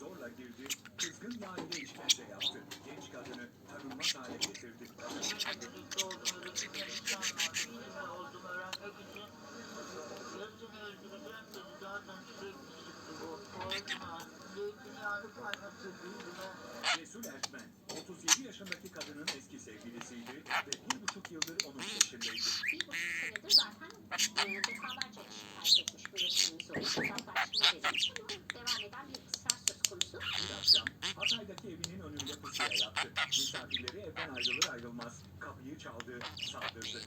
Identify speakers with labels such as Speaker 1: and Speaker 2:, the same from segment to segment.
Speaker 1: zorla girdi, kızgın yağıyla işkence yaptı. Genç kadını tanınmaz hale getirdi. Resul Ertmen, 37 yaşındaki kadının eski sevgilisiydi ve bir buçuk yıldır onun peşindeydi.
Speaker 2: bir buçuk senedir zaten e, defalarca şikayet etmiş bu resmimiz olmuş. Uzaklaştırma verilmiş ama devam eden bir ısrar söz konusu.
Speaker 1: Bir akşam Hatay'daki evinin önünde pusuya yattı. Misafirleri evden ayrılır ayrılmaz kapıyı çaldı, saldırdı.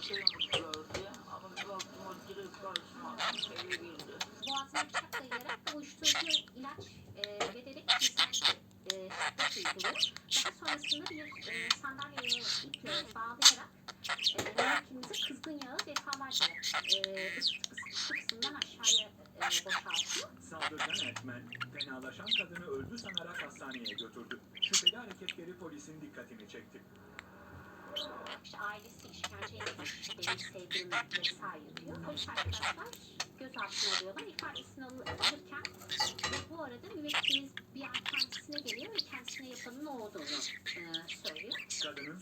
Speaker 3: Şey.
Speaker 2: Boğazına bıçak dayayarak uyuşturucu ilaç e, vererek cinsel e, şiddet uyguluyor. Daha sonrasında bir e, sandalyeye iple bağlayarak e, kızgın yağı defalarca e, üst kıs- kısmından aşağıya e, boşaltıyor.
Speaker 1: Saldırgan Ertmen, fenalaşan kadını öldü sanarak hastaneye götürdü. Şüpheli hareketleri polisin dikkatini çekti.
Speaker 2: İşte ailesi işkence etmiş, benim sevdiğim vesaire diyor. Polis arkadaşlar gözaltına alıyorlar. İfadesini al- alırken ve bu arada müvekkilimiz bir an kendisine geliyor ve kendisine yapanın o olduğunu e, söylüyor.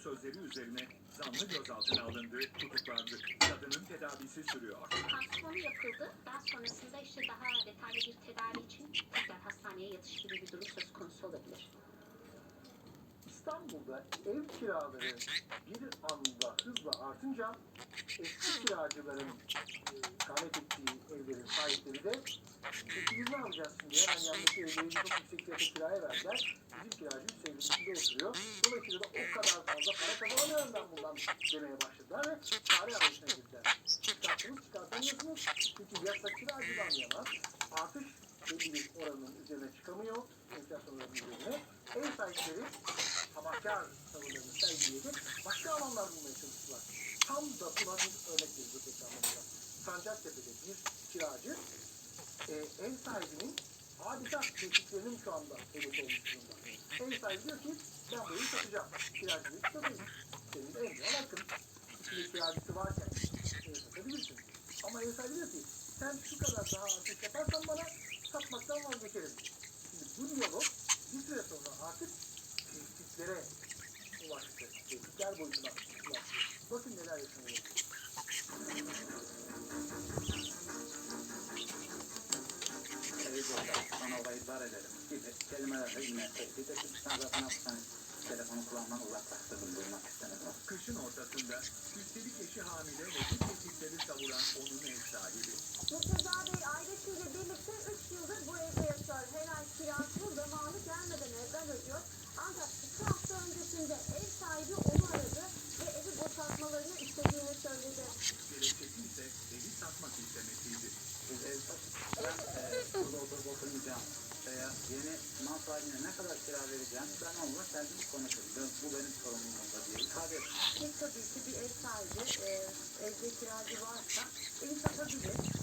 Speaker 1: Sözleri üzerine zanlı gözaltına alındı, tutuklandı. Kadının tedavisi sürüyor.
Speaker 2: Pansumanı yapıldı. Daha sonrasında işte daha detaylı bir tedavi için tekrar hastaneye yatış gibi bir durum söz konusu olabilir.
Speaker 4: İstanbul'da ev kiraları bir anda hızla artınca eski kiracıların e, ikamet ettiği evlerin sahipleri de ne yapacağız şimdi? Hemen yanındaki evleri çok yüksek fiyata kiraya verdiler. Bizim kiracı üç evin içinde oturuyor. Dolayısıyla da o kadar fazla para kazanamıyorum ben bundan demeye başladılar ve çare arayışına girdiler. Çıkarttınız çıkartamıyorsunuz. Çünkü yasa kiracıdan yana artış belli bir oranın üzerine çıkamıyor. Enflasyon oranının üzerine. Ev sahipleri tamahkar tavırlarını sergileyerek başka alanlar bulmaya çalıştılar. Tam da buna bir örnek verecek ekranlarında. Sancaktepe'de bir kiracı e, ev sahibinin adeta tehditlerinin şu anda hedef olmuş durumda. Ev sahibi diyor ki ben bu evi satacağım. Kiracı diyor ki satayım. Senin de doğal hakkın. İçinde kiracısı varken evi satabilirsin. Ama ev sahibi diyor ki sen şu kadar daha artık yaparsan bana satmaktan vazgeçerim. Şimdi bu diyalog bir süre sonra artık tehditlere ulaştı. Tehditler boyutuna ulaştı. Bakın neler yaşanıyor.
Speaker 5: Dar ederim gibi kelimelerle yine tehdit ettim. Sen zaten hapishanede telefonu kullanman uzaklaştırdım duymak istemedim.
Speaker 1: Kışın ortasında üstelik eşi hamile ve bu tehditleri savuran onun ev sahibi.
Speaker 6: Murtaza Bey ailesiyle birlikte 3 yıldır bu evde yaşıyor. Her ay kirasını zamanı gelmeden evden ödüyor. Ancak 2 hafta öncesinde ev sahibi onu aradı ve evi boşaltmalarını istediğini söyledi.
Speaker 1: Gerekçesi ise evi satmak istemesiydi.
Speaker 5: Biz ev satıp ben e, burada oturup oturmayacağım veya yeni mal ne kadar kira vereceğim ben onunla kendim konuşurum. Ben- Bu benim sorumluluğumda diye ifade ettim.
Speaker 6: Tabii ki bir ev sahibi e, evde kiracı varsa evi satabilir.